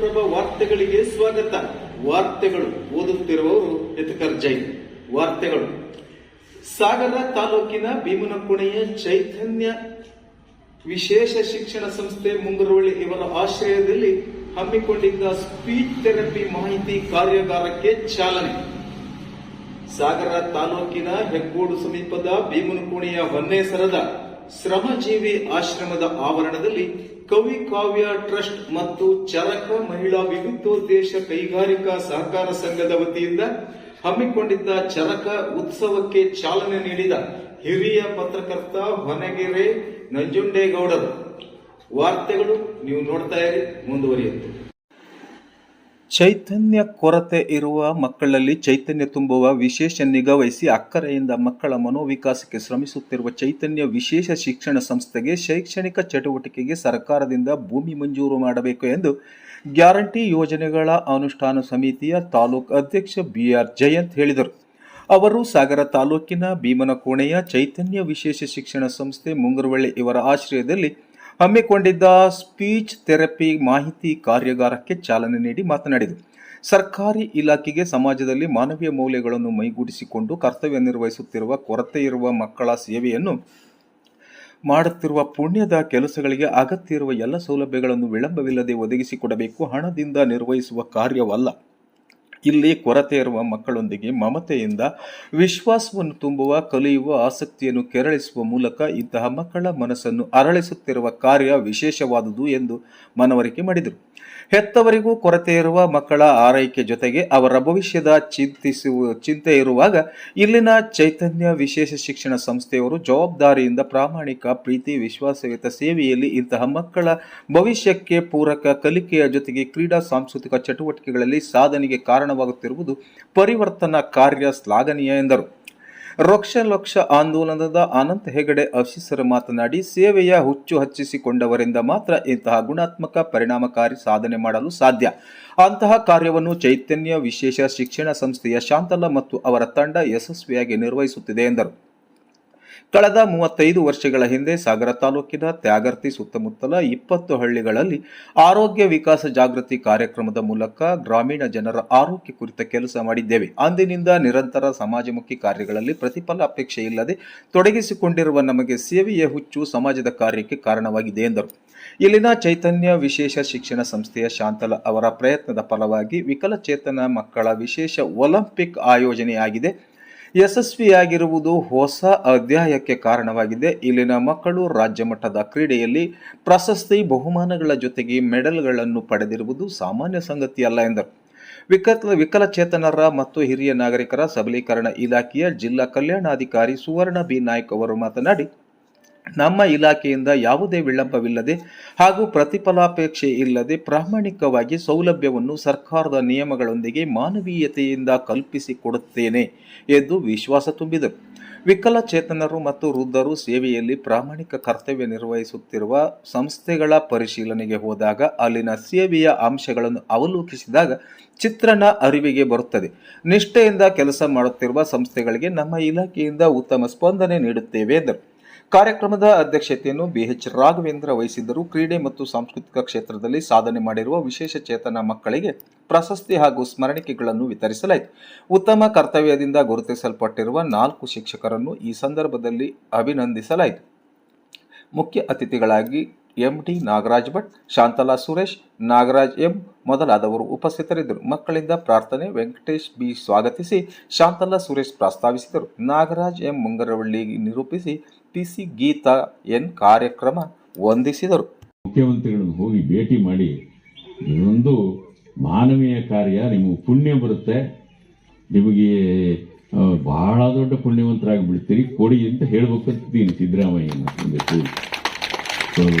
ಕನ್ನಡಪ್ರಭ ವಾರ್ತೆಗಳಿಗೆ ಸ್ವಾಗತ. ವಾರ್ತೆಗಳು ಓದುತ್ತಿರುವವರು ಯತಕರ್ ಜೈನ್ ವಾರ್ತೆಗಳು. ಸಾಗರ ತಾಲೂಕಿನ ಭೀಮನಕುಣೆಯ ಚೈತನ್ಯ ವಿಶೇಷ ಶಿಕ್ಷಣ ಸಂಸ್ಥೆ ಮುಂಗರವಳ್ಳಿ ಇವರ ಆಶ್ರಯದಲ್ಲಿ ಹಮ್ಮಿಕೊಂಡಿದ್ದ ಸ್ಪೀಚ್ ಥೆರಪಿ ಮಾಹಿತಿ ಕಾರ್ಯಾಗಾರಕ್ಕೆ ಚಾಲನೆ. ಸಾಗರ ತಾಲೂಕಿನ ಹೆಗ್ಗೋಡು ಸಮೀಪದ ಭೀಮನಕುಣೆಯ ಹೊನ್ನೇಸರದ ಶ್ರಮಜೀವಿ ಆಶ್ರಮದ ಆವರಣದಲ್ಲಿ ಕವಿ ಕಾವ್ಯ ಟ್ರಸ್ಟ್ ಮತ್ತು ಚರಕ ಮಹಿಳಾ ವಿವಿಧೋದ್ದೇಶ ಕೈಗಾರಿಕಾ ಸಹಕಾರ ಸಂಘದ ವತಿಯಿಂದ ಹಮ್ಮಿಕೊಂಡಿದ್ದ ಚರಕ ಉತ್ಸವಕ್ಕೆ ಚಾಲನೆ ನೀಡಿದ ಹಿರಿಯ ಪತ್ರಕರ್ತ ಹೊನಗೆರೆ ನಂಜುಂಡೇಗೌಡರು. ವಾರ್ತೆಗಳು ನೀವು ನೋಡ್ತಾ ಇರಿ, ಮುಂದುವರಿಯುತ್ತೆ. ಚೈತನ್ಯ ಕೊರತೆ ಇರುವ ಮಕ್ಕಳಲ್ಲಿ ಚೈತನ್ಯ ತುಂಬುವ ವಿಶೇಷ ನಿಗಾವಹಿಸಿ ಅಕ್ಕರೆಯಿಂದ ಮಕ್ಕಳ ಮನೋವಿಕಾಸಕ್ಕೆ ಶ್ರಮಿಸುತ್ತಿರುವ ಚೈತನ್ಯ ವಿಶೇಷ ಶಿಕ್ಷಣ ಸಂಸ್ಥೆಗೆ ಶೈಕ್ಷಣಿಕ ಚಟುವಟಿಕೆಗೆ ಸರ್ಕಾರದಿಂದ ಭೂಮಿ ಮಂಜೂರು ಮಾಡಬೇಕು ಎಂದು ಗ್ಯಾರಂಟಿ ಯೋಜನೆಗಳ ಅನುಷ್ಠಾನ ಸಮಿತಿಯ ತಾಲೂಕು ಅಧ್ಯಕ್ಷ ಬಿಆರ್ ಜಯಂತ್ ಹೇಳಿದರು. ಅವರು ಸಾಗರ ತಾಲೂಕಿನ ಭೀಮನಕೋಣೆಯ ಚೈತನ್ಯ ವಿಶೇಷ ಶಿಕ್ಷಣ ಸಂಸ್ಥೆ ಮುಂಗರವಳ್ಳಿ ಇವರ ಆಶ್ರಯದಲ್ಲಿ ಹಮ್ಮಿಕೊಂಡಿದ್ದ ಸ್ಪೀಚ್ ಥೆರಪಿ ಮಾಹಿತಿ ಕಾರ್ಯಾಗಾರಕ್ಕೆ ಚಾಲನೆ ನೀಡಿ ಮಾತನಾಡಿದರು. ಸರ್ಕಾರಿ ಇಲಾಖೆಗೆ ಸಮಾಜದಲ್ಲಿ ಮಾನವೀಯ ಮೌಲ್ಯಗಳನ್ನು ಮೈಗೂಡಿಸಿಕೊಂಡು ಕರ್ತವ್ಯ ನಿರ್ವಹಿಸುತ್ತಿರುವ ಕೊರತೆ ಇರುವ ಮಕ್ಕಳ ಸೇವೆಯನ್ನು ಮಾಡುತ್ತಿರುವ ಪುಣ್ಯದ ಕೆಲಸಗಳಿಗೆ ಅಗತ್ಯ ಇರುವ ಎಲ್ಲ ಸೌಲಭ್ಯಗಳನ್ನು ವಿಳಂಬವಿಲ್ಲದೆ ಒದಗಿಸಿಕೊಡಬೇಕು, ಹಣದಿಂದ ನಿರ್ವಹಿಸುವ ಕಾರ್ಯವಲ್ಲ. ಇಲ್ಲಿ ಕೊರತೆ ಇರುವ ಮಕ್ಕಳೊಂದಿಗೆ ಮಮತೆಯಿಂದ ವಿಶ್ವಾಸವನ್ನು ತುಂಬುವ, ಕಲಿಯುವ, ಆಸಕ್ತಿಯನ್ನು ಕೆರಳಿಸುವ ಮೂಲಕ ಇಂತಹ ಮಕ್ಕಳ ಮನಸ್ಸನ್ನು ಅರಳಿಸುತ್ತಿರುವ ಕಾರ್ಯ ವಿಶೇಷವಾದುದು ಎಂದು ಮನವರಿಕೆ ಮಾಡಿದರು. ಹೆತ್ತವರಿಗೂ ಕೊರತೆ ಇರುವ ಮಕ್ಕಳ ಆರೈಕೆ ಜೊತೆಗೆ ಅವರ ಭವಿಷ್ಯದ ಚಿಂತಿಸುವ ಚಿಂತೆ ಇರುವಾಗ ಇಲ್ಲಿನ ಚೈತನ್ಯ ವಿಶೇಷ ಶಿಕ್ಷಣ ಸಂಸ್ಥೆಯವರು ಜವಾಬ್ದಾರಿಯಿಂದ ಪ್ರಾಮಾಣಿಕ ಪ್ರೀತಿ, ವಿಶ್ವಾಸಯುತ ಸೇವೆಯಲ್ಲಿ ಇಂತಹ ಮಕ್ಕಳ ಭವಿಷ್ಯಕ್ಕೆ ಪೂರಕ ಕಲಿಕೆಯ ಜೊತೆಗೆ ಕ್ರೀಡಾ ಸಾಂಸ್ಕೃತಿಕ ಚಟುವಟಿಕೆಗಳಲ್ಲಿ ಸಾಧನೆಗೆ ಕಾರಣವಾಗುತ್ತಿರುವುದು ಪರಿವರ್ತನಾ ಕಾರ್ಯ ಶ್ಲಾಘನೀಯ ಎಂದರು. ವೃಕ್ಷ ಲಕ್ಷ ಆಂದೋಲನದ ಅನಂತ ಹೆಗಡೆ ಅಫೀಸರ್ ಮಾತನಾಡಿ, ಸೇವೆಯ ಹುಚ್ಚು ಹಚ್ಚಿಸಿಕೊಂಡವರಿಂದ ಮಾತ್ರ ಇಂತಹ ಗುಣಾತ್ಮಕ ಪರಿಣಾಮಕಾರಿ ಸಾಧನೆ ಮಾಡಲು ಸಾಧ್ಯ. ಅಂತಹ ಕಾರ್ಯವನ್ನು ಚೈತನ್ಯ ವಿಶೇಷ ಶಿಕ್ಷಣ ಸಂಸ್ಥೆಯ ಶಾಂತಲ ಮತ್ತು ಅವರ ತಂಡ ಯಶಸ್ವಿಯಾಗಿ ನಿರ್ವಹಿಸುತ್ತಿದೆ ಎಂದರು. ಕಳೆದ ಮೂವತ್ತೈದು ವರ್ಷಗಳ ಹಿಂದೆ ಸಾಗರ ತಾಲೂಕಿನ ತ್ಯಾಗರ್ತಿ ಸುತ್ತಮುತ್ತಲ ಇಪ್ಪತ್ತು ಹಳ್ಳಿಗಳಲ್ಲಿ ಆರೋಗ್ಯ ವಿಕಾಸ ಜಾಗೃತಿ ಕಾರ್ಯಕ್ರಮದ ಮೂಲಕ ಗ್ರಾಮೀಣ ಜನರ ಆರೋಗ್ಯ ಕುರಿತ ಕೆಲಸ ಮಾಡಿದ್ದೇವೆ. ಅಂದಿನಿಂದ ನಿರಂತರ ಸಮಾಜಮುಖಿ ಕಾರ್ಯಗಳಲ್ಲಿ ಪ್ರತಿಫಲ ಅಪೇಕ್ಷೆ ಇಲ್ಲದೆ ತೊಡಗಿಸಿಕೊಂಡಿರುವ ನಮಗೆ ಸೇವೆಯ ಹುಚ್ಚು ಸಮಾಜದ ಕಾರ್ಯಕ್ಕೆ ಕಾರಣವಾಗಿದೆ ಎಂದರು. ಇಲ್ಲಿನ ಚೈತನ್ಯ ವಿಶೇಷ ಶಿಕ್ಷಣ ಸಂಸ್ಥೆಯ ಶಾಂತಲ ಅವರ ಪ್ರಯತ್ನದ ಫಲವಾಗಿ ವಿಕಲಚೇತನ ಮಕ್ಕಳ ವಿಶೇಷ ಒಲಿಂಪಿಕ್ ಆಯೋಜನೆಯಾಗಿದೆ. ಯಶಸ್ವಿಯಾಗಿರುವುದು ಹೊಸ ಅಧ್ಯಾಯಕ್ಕೆ ಕಾರಣವಾಗಿದೆ. ಇಲ್ಲಿನ ಮಕ್ಕಳು ರಾಜ್ಯ ಮಟ್ಟದ ಕ್ರೀಡೆಯಲ್ಲಿ ಪ್ರಶಸ್ತಿ ಬಹುಮಾನಗಳ ಜೊತೆಗೆ ಮೆಡಲ್ಗಳನ್ನು ಪಡೆದಿರುವುದು ಸಾಮಾನ್ಯ ಸಂಗತಿಯಲ್ಲ ಎಂದರು. ವಿಕಲ ವಿಕಲಚೇತನರ ಮತ್ತು ಹಿರಿಯ ನಾಗರಿಕರ ಸಬಲೀಕರಣ ಇಲಾಖೆಯ ಜಿಲ್ಲಾ ಕಲ್ಯಾಣಾಧಿಕಾರಿ ಸುವರ್ಣ ಬಿ. ನಾಯ್ಕ್ ಅವರು ಮಾತನಾಡಿ ನಮ್ಮ ಇಲಾಖೆಯಿಂದ ಯಾವುದೇ ವಿಳಂಬವಿಲ್ಲದೆ ಹಾಗೂ ಪ್ರತಿಫಲಾಪೇಕ್ಷೆ ಇಲ್ಲದೆ ಪ್ರಾಮಾಣಿಕವಾಗಿ ಸೌಲಭ್ಯವನ್ನು ಸರ್ಕಾರದ ನಿಯಮಗಳೊಂದಿಗೆ ಮಾನವೀಯತೆಯಿಂದ ಕಲ್ಪಿಸಿಕೊಡುತ್ತೇನೆ ಎಂದು ವಿಶ್ವಾಸ ತುಂಬಿದರು ವಿಕಲಚೇತನರು ಮತ್ತು ವೃದ್ಧರು ಸೇವೆಯಲ್ಲಿ ಪ್ರಾಮಾಣಿಕ ಕರ್ತವ್ಯ ನಿರ್ವಹಿಸುತ್ತಿರುವ ಸಂಸ್ಥೆಗಳ ಪರಿಶೀಲನೆಗೆ ಹೋದಾಗ ಅಲ್ಲಿನ ಸೇವೆಯ ಅಂಶಗಳನ್ನು ಅವಲೋಕಿಸಿದಾಗ ಚಿತ್ರಣ ಅರಿವಿಗೆ ಬರುತ್ತದೆ. ನಿಷ್ಠೆಯಿಂದ ಕೆಲಸ ಮಾಡುತ್ತಿರುವ ಸಂಸ್ಥೆಗಳಿಗೆ ನಮ್ಮ ಇಲಾಖೆಯಿಂದ ಉತ್ತಮ ಸ್ಪಂದನೆ ನೀಡುತ್ತೇವೆ ಎಂದರು. ಕಾರ್ಯಕ್ರಮದ ಅಧ್ಯಕ್ಷತೆಯನ್ನು ಬಿಎಚ್ ರಾಘವೇಂದ್ರ ವಹಿಸಿದ್ದರು. ಕ್ರೀಡೆ ಮತ್ತು ಸಾಂಸ್ಕೃತಿಕ ಕ್ಷೇತ್ರದಲ್ಲಿ ಸಾಧನೆ ಮಾಡಿರುವ ವಿಶೇಷ ಚೇತನ ಮಕ್ಕಳಿಗೆ ಪ್ರಶಸ್ತಿ ಹಾಗೂ ಸ್ಮರಣಿಕೆಗಳನ್ನು ವಿತರಿಸಲಾಯಿತು. ಉತ್ತಮ ಕರ್ತವ್ಯದಿಂದ ಗುರುತಿಸಲ್ಪಟ್ಟಿರುವ ನಾಲ್ಕು ಶಿಕ್ಷಕರನ್ನು ಈ ಸಂದರ್ಭದಲ್ಲಿ ಅಭಿನಂದಿಸಲಾಯಿತು. ಮುಖ್ಯ ಅತಿಥಿಗಳಾಗಿ M D Nagaraj Bhat, Shantala Suresh, Nagaraj M ಮೊದಲಾದವರು ಉಪಸ್ಥಿತರಿದ್ದರು. ಮಕ್ಕಳಿಂದ ಪ್ರಾರ್ಥನೆ, ವೆಂಕಟೇಶ್ ಬಿ ಸ್ವಾಗತಿಸಿ ಶಾಂತಲಾ ಸುರೇಶ್ ಪ್ರಸ್ತಾವಿಸಿದರು. ನಾಗರಾಜ್ ಎಂ ಮುಂಗರವಳ್ಳಿ ನಿರೂಪಿಸಿ ಪಿಸಿ ಗೀತಾ ಎನ್ ಕಾರ್ಯಕ್ರಮ ವಂದಿಸಿದರು. ಮುಖ್ಯಮಂತ್ರಿಗಳನ್ನು ಹೋಗಿ ಭೇಟಿ ಮಾಡಿ, ಇದೊಂದು ಮಾನವೀಯ ಕಾರ್ಯ, ನಿಮಗೆ ಪುಣ್ಯ ಬರುತ್ತೆ. ನಿಮಗೆ ಬಹಳ ದೊಡ್ಡ ಪುಣ್ಯವಂತರಾಗಿ ಬಿಡ್ತೀರಿ ಕೊಡಿ ಅಂತ ಹೇಳ್ಬೇಕಂತಿದ್ದೀನಿ ಸಿದ್ದರಾಮಯ್ಯನ ಒಂದು ಕೂಡಿ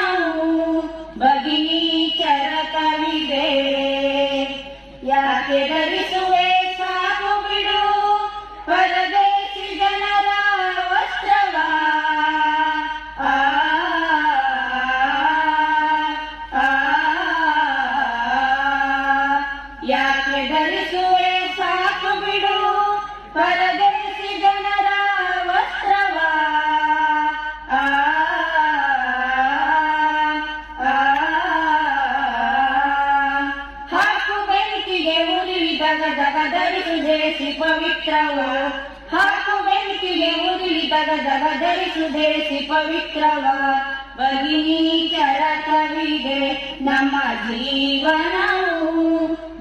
ಧರಿಸು ಧರಿಸಿ ಪವಿತ್ರವ ಹಾಗೂ ಬೆಂಕಿಗೆ ಉರುಳಿ ಬಗದಗ ಧರಿಸು ಧರಿಸಿ ಪವಿತ್ರವ ಬಗಿನೀಚರ ಕವಿದೆ ನಮ್ಮ ಜೀವನವು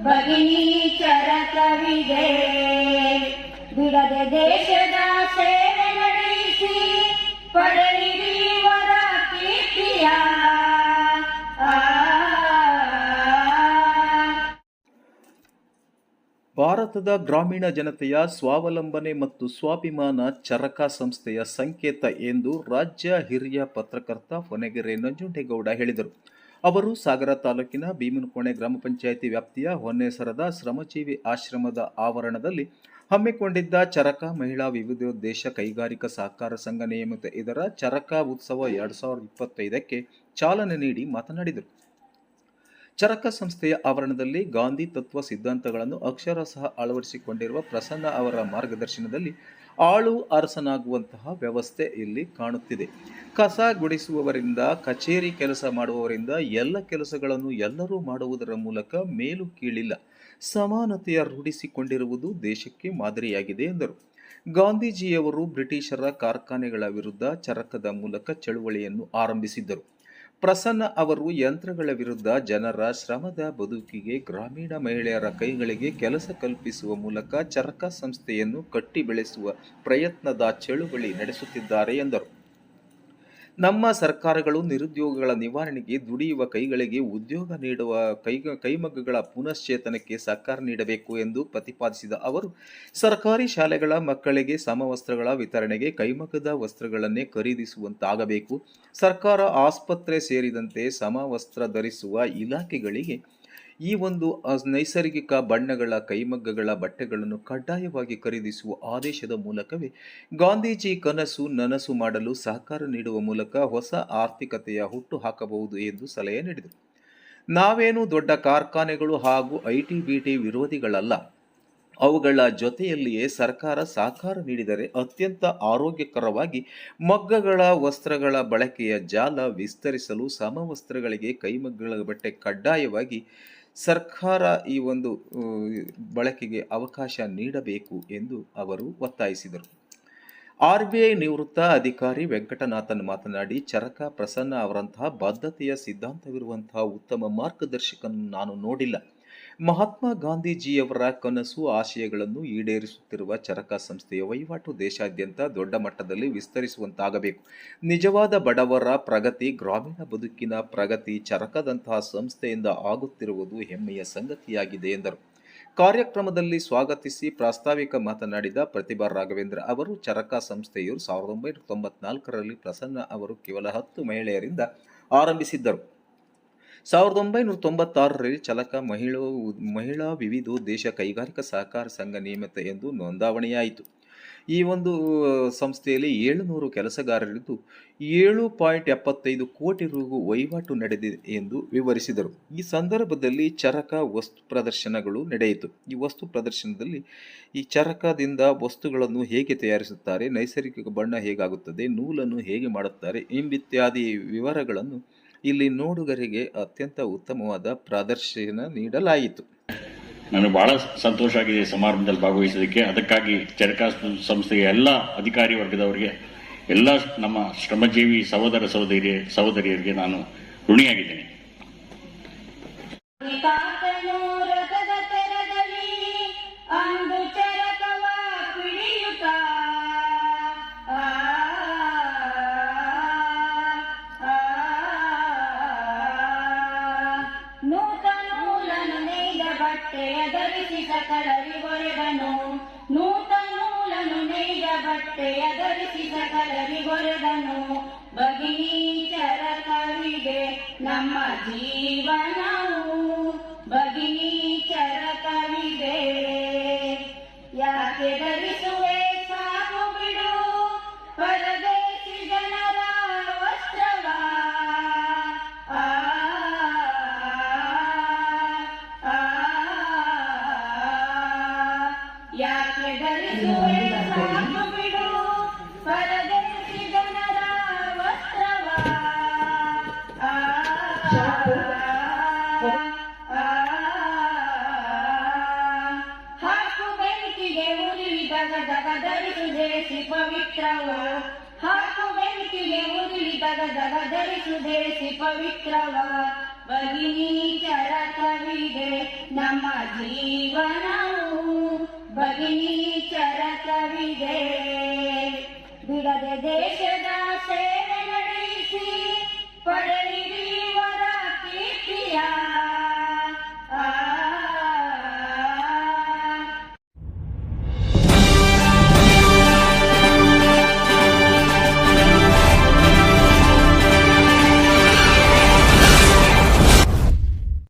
ಬಗಿನೀಚರ ಕವಿದೆ ಬಿಡದೆ ದೇಶದ ಭಾರತದ ಗ್ರಾಮೀಣ ಜನತೆಯ ಸ್ವಾವಲಂಬನೆ ಮತ್ತು ಸ್ವಾಭಿಮಾನ ಚರಕ ಸಂಸ್ಥೆಯ ಸಂಕೇತ ಎಂದು ರಾಜ್ಯ ಹಿರಿಯ ಪತ್ರಕರ್ತ ಹೊನಗೆರೆ ನಂಜುಂಡೇಗೌಡ ಹೇಳಿದರು. ಅವರು ಸಾಗರ ತಾಲೂಕಿನ ಭೀಮನಕೋಣೆ ಗ್ರಾಮ ಪಂಚಾಯಿತಿ ವ್ಯಾಪ್ತಿಯ ಹೊನ್ನೇಸರದ ಶ್ರಮಜೀವಿ ಆಶ್ರಮದ ಆವರಣದಲ್ಲಿ ಹಮ್ಮಿಕೊಂಡಿದ್ದ ಚರಕ ಮಹಿಳಾ ವಿವಿಧೋದ್ದೇಶ ಕೈಗಾರಿಕಾ ಸಹಕಾರ ಸಂಘ ನಿಯಮಿತ ಇದರ ಚರಕ ಉತ್ಸವ ಎರಡು ಸಾವಿರದ ಇಪ್ಪತ್ತೈದಕ್ಕೆ ಚಾಲನೆ ನೀಡಿ ಮಾತನಾಡಿದರು. ಚರಕ ಸಂಸ್ಥೆಯ ಆವರಣದಲ್ಲಿ ಗಾಂಧಿ ತತ್ವ ಸಿದ್ಧಾಂತಗಳನ್ನು ಅಕ್ಷರಶಃ ಅಳವಡಿಸಿಕೊಂಡಿರುವ ಪ್ರಸನ್ನ ಅವರ ಮಾರ್ಗದರ್ಶನದಲ್ಲಿ ಆಳು ಅರಸನಾಗುವಂತಹ ವ್ಯವಸ್ಥೆ ಇಲ್ಲಿ ಕಾಣುತ್ತಿದೆ. ಕಸ ಗುಡಿಸುವವರಿಂದ, ಕಚೇರಿ ಕೆಲಸ ಮಾಡುವವರಿಂದ ಎಲ್ಲ ಕೆಲಸಗಳನ್ನು ಎಲ್ಲರೂ ಮಾಡುವುದರ ಮೂಲಕ ಮೇಲು ಕೀಳಿಲ್ಲ. ಸಮಾನತೆಯ ರೂಢಿಸಿಕೊಂಡಿರುವುದು ದೇಶಕ್ಕೆ ಮಾದರಿಯಾಗಿದೆ ಎಂದರು. ಗಾಂಧೀಜಿಯವರು ಬ್ರಿಟಿಷರ ಕಾರ್ಖಾನೆಗಳ ವಿರುದ್ಧ ಚರಕದ ಮೂಲಕ ಚಳುವಳಿಯನ್ನು ಆರಂಭಿಸಿದ್ದರು. ಪ್ರಸನ್ನ ಅವರು ಯಂತ್ರಗಳ ವಿರುದ್ಧ ಜನರ ಶ್ರಮದ ಬದುಕಿಗೆ ಗ್ರಾಮೀಣ ಮಹಿಳೆಯರ ಕೈಗಳಿಗೆ ಕೆಲಸ ಕಲ್ಪಿಸುವ ಮೂಲಕ ಚರಕ ಸಂಸ್ಥೆಯನ್ನು ಕಟ್ಟಿ ಬೆಳೆಸುವ ಪ್ರಯತ್ನದ ಚಳುವಳಿ ನಡೆಸುತ್ತಿದ್ದಾರೆ ಎಂದರು. ನಮ್ಮ ಸರ್ಕಾರಗಳು ನಿರುದ್ಯೋಗಗಳ ನಿವಾರಣೆಗೆ ದುಡಿಯುವ ಕೈಗಳಿಗೆ ಉದ್ಯೋಗ ನೀಡುವ ಕೈ, ಕೈಮಗ್ಗಗಳ ಪುನಶ್ಚೇತನಕ್ಕೆ ಸಹಕಾರ ನೀಡಬೇಕು ಎಂದು ಪ್ರತಿಪಾದಿಸಿದ ಅವರು, ಸರ್ಕಾರಿ ಶಾಲೆಗಳ ಮಕ್ಕಳಿಗೆ ಸಮವಸ್ತ್ರಗಳ ವಿತರಣೆಗೆ ಕೈಮಗ್ಗದ ವಸ್ತ್ರಗಳನ್ನೇ ಖರೀದಿಸುವಂತಾಗಬೇಕು. ಸರ್ಕಾರ ಆಸ್ಪತ್ರೆ ಸೇರಿದಂತೆ ಸಮವಸ್ತ್ರ ಧರಿಸುವ ಇಲಾಖೆಗಳಿಗೆ ಈ ಒಂದು ನೈಸರ್ಗಿಕ ಬಣ್ಣಗಳ ಕೈಮಗ್ಗಗಳ ಬಟ್ಟೆಗಳನ್ನು ಕಡ್ಡಾಯವಾಗಿ ಖರೀದಿಸುವ ಆದೇಶದ ಮೂಲಕವೇ ಗಾಂಧೀಜಿ ಕನಸು ನನಸು ಮಾಡಲು ಸಹಕಾರ ನೀಡುವ ಮೂಲಕ ಹೊಸ ಆರ್ಥಿಕತೆಯ ಹುಟ್ಟು ಹಾಕಬಹುದು ಎಂದು ಸಲಹೆ ನೀಡಿದರು. ನಾವೇನು ದೊಡ್ಡ ಕಾರ್ಖಾನೆಗಳು ಹಾಗೂ ಐ ಟಿ ಬಿ ಟಿ ವಿರೋಧಿಗಳಲ್ಲ. ಅವುಗಳ ಜೊತೆಯಲ್ಲಿಯೇ ಸರ್ಕಾರ ಸಹಕಾರ ನೀಡಿದರೆ ಅತ್ಯಂತ ಆರೋಗ್ಯಕರವಾಗಿ ಮಗ್ಗಗಳ ವಸ್ತ್ರಗಳ ಬಳಕೆಯ ಜಾಲ ವಿಸ್ತರಿಸಲು ಸಮವಸ್ತ್ರಗಳಿಗೆ ಕೈಮಗ್ಗಗಳ ಬಟ್ಟೆ ಕಡ್ಡಾಯವಾಗಿ ಸರ್ಕಾರ ಈ ಒಂದು ಬಳಕೆಗೆ ಅವಕಾಶ ನೀಡಬೇಕು ಎಂದು ಅವರು ಒತ್ತಾಯಿಸಿದರು. ಆರ್ ಬಿ ಐ ನಿವೃತ್ತ ಅಧಿಕಾರಿ ವೆಂಕಟನಾಥನ್ ಮಾತನಾಡಿ, ಚರಕ ಪ್ರಸನ್ನ ಅವರಂತಹ ಬದ್ಧತೆಯ ಸಿದ್ಧಾಂತವಿರುವಂತಹ ಉತ್ತಮ ಮಾರ್ಗದರ್ಶಕನನ್ನು ನಾನು ನೋಡಿಲ್ಲ. ಮಹಾತ್ಮ ಗಾಂಧೀಜಿಯವರ ಕನಸು ಆಶಯಗಳನ್ನು ಈಡೇರಿಸುತ್ತಿರುವ ಚರಕ ಸಂಸ್ಥೆಯ ವಹಿವಾಟು ದೇಶಾದ್ಯಂತ ದೊಡ್ಡ ಮಟ್ಟದಲ್ಲಿ ವಿಸ್ತರಿಸುವಂತಾಗಬೇಕು. ನಿಜವಾದ ಬಡವರ ಪ್ರಗತಿ, ಗ್ರಾಮೀಣ ಬದುಕಿನ ಪ್ರಗತಿ ಚರಕದಂತಹ ಸಂಸ್ಥೆಯಿಂದ ಆಗುತ್ತಿರುವುದು ಹೆಮ್ಮೆಯ ಸಂಗತಿಯಾಗಿದೆ ಎಂದರು. ಕಾರ್ಯಕ್ರಮದಲ್ಲಿ ಸ್ವಾಗತಿಸಿ ಪ್ರಾಸ್ತಾವಿಕ ಮಾತನಾಡಿದ ಪ್ರತಿಭಾ ರಾಘವೇಂದ್ರ ಅವರು, ಚರಕ ಸಂಸ್ಥೆಯು ಸಾವಿರದ ಒಂಬೈನೂರ ತೊಂಬತ್ನಾಲ್ಕರಲ್ಲಿ ಪ್ರಸನ್ನ ಅವರು ಕೇವಲ ಹತ್ತು ಮಹಿಳೆಯರಿಂದ ಆರಂಭಿಸಿದ್ದರು. ಸಾವಿರದ ಒಂಬೈನೂರ ತೊಂಬತ್ತಾರರಲ್ಲಿ ಚಲಕ ಮಹಿಳಾ ಮಹಿಳಾ ವಿವಿಧೋದ್ದೇಶ ಕೈಗಾರಿಕಾ ಸಹಕಾರ ಸಂಘ ನಿಯಮಿತ ಎಂದು ನೋಂದಾವಣೆಯಾಯಿತು. ಈ ಒಂದು ಸಂಸ್ಥೆಯಲ್ಲಿ ಏಳುನೂರು ಕೆಲಸಗಾರರಿದ್ದು ಏಳು ಪಾಯಿಂಟ್ ಎಪ್ಪತ್ತೈದು ಕೋಟಿ ರೂ ವಹಿವಾಟು ನಡೆದಿದೆ ಎಂದು ವಿವರಿಸಿದರು. ಈ ಸಂದರ್ಭದಲ್ಲಿ ಚರಕ ವಸ್ತು ಪ್ರದರ್ಶನಗಳು ನಡೆಯಿತು. ಈ ವಸ್ತು ಪ್ರದರ್ಶನದಲ್ಲಿ ಈ ಚರಕದಿಂದ ವಸ್ತುಗಳನ್ನು ಹೇಗೆ ತಯಾರಿಸುತ್ತಾರೆ, ನೈಸರ್ಗಿಕ ಬಣ್ಣ ಹೇಗಾಗುತ್ತದೆ, ನೂಲನ್ನು ಹೇಗೆ ಮಾಡುತ್ತಾರೆ, ಎಂಬಿತ್ಯಾದಿ ವಿವರಗಳನ್ನು ಇಲ್ಲಿ ನೋಡುಗರಿಗೆ ಅತ್ಯಂತ ಉತ್ತಮವಾದ ಪ್ರದರ್ಶನ ನೀಡಲಾಯಿತು. ನನಗೆ ಬಹಳ ಸಂತೋಷ ಆಗಿದೆ ಈ ಸಮಾರಂಭದಲ್ಲಿ ಭಾಗವಹಿಸೋದಕ್ಕೆ ಅದಕ್ಕಾಗಿ ಚರಕ ಸಂಸ್ಥೆಯ ಎಲ್ಲ ಅಧಿಕಾರಿ ವರ್ಗದವರಿಗೆ ಎಲ್ಲ ನಮ್ಮ ಶ್ರಮಜೀವಿ ಸಹೋದರ ಸಹೋದರಿ ಸಹೋದರಿಯರಿಗೆ ನಾನು ಋಣಿಯಾಗಿದ್ದೇನೆ. ನೂತನೂಲನು ನೇಯ್ದ ಬಟ್ಟೆಯ ಧರಿಸಿ ಸಕಲರಿಗೊರೆದನು ಬಗಿನೀಚರ ಕವಿಗೆ ನಮ್ಮ ಜೀವನವು ಧರಿಸಿ ಪವಿತ್ರವ ಹಾಕು ಬೆಂಕಿಗೆ ಉರುಳಿ ದಗ ದಗ ಧರಿಸು ಧರಿಸಿ ಪವಿತ್ರವ ಭಗಿನಿ ಚರಕವಿದೆ ನಮ್ಮ ಜೀವನವು ಭಗಿನಿ ಚರಕವಿದೆ ಬಿಡದೆ ದೇಶದ ಸೇವೆ ನಡೆಸಿ ಪಡೆ